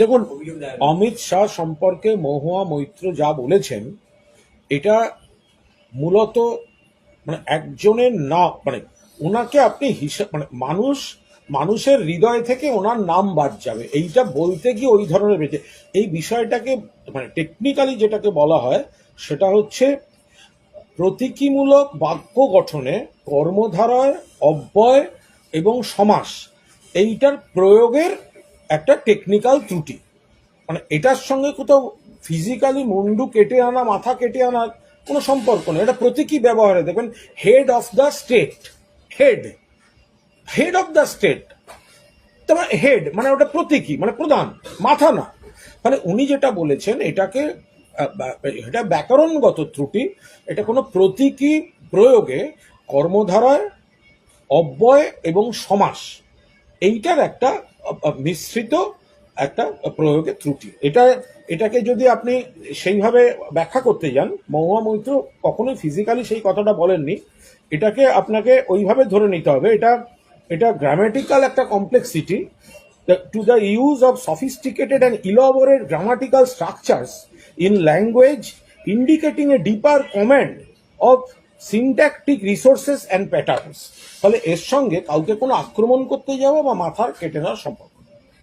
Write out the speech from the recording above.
দেখুন, অমিত শাহ সম্পর্কে মহুয়া মৈত্র যা বলেছেন, এটা মূলত মানে একজনের না মানে ওনাকে আপনি হিসাব মানে মানুষ, মানুষের হৃদয় থেকে ওনার নাম বাদ যাবে। এইটা বলতে গিয়ে ওই ধরনের বেঁচে এই বিষয়টাকে মানে টেকনিক্যালি যেটাকে বলা হয়, সেটা হচ্ছে প্রতীকীমূলক বাক্য গঠনে কর্মধারায় অব্যয় এবং সমাস, এইটার প্রয়োগের একটা টেকনিক্যাল ত্রুটি। মানে এটার সঙ্গে কোথাও ফিজিক্যালি মুন্ডু কেটে আনা, মাথা কেটে আনার কোনো সম্পর্ক নেই। এটা প্রতীকী ব্যবহারে। দেখবেন head of the state head head of the state তোমার হেড মানে ওটা প্রতীকী মানে প্রধান, মাথা না। মানে উনি যেটা বলেছেন, এটাকে এটা ব্যাকরণগত ত্রুটি, এটা কোনো প্রতীকী প্রয়োগে কর্মধারায়, অব্যয় এবং সমাস, এইটার একটা মিশ্রিত একটা প্রয়োগের ত্রুটি। এটা, এটাকে যদি আপনি সেইভাবে ব্যাখ্যা করতে যান, মহুয়া মৈত্র কখনোই ফিজিক্যালি সেই কথাটা বলেননি। এটাকে আপনাকে ওইভাবে ধরে নিতে হবে, এটা এটা গ্রামাটিক্যাল একটা complexity to the use of sophisticated and elaborate grammatical structures in language indicating a deeper comment of syntactic resources and patterns ফলে এর সঙ্গে কাউকে কোনো আক্রমণ করতে যাওয়া বা মাথার কেটে নেওয়ার সম্ভব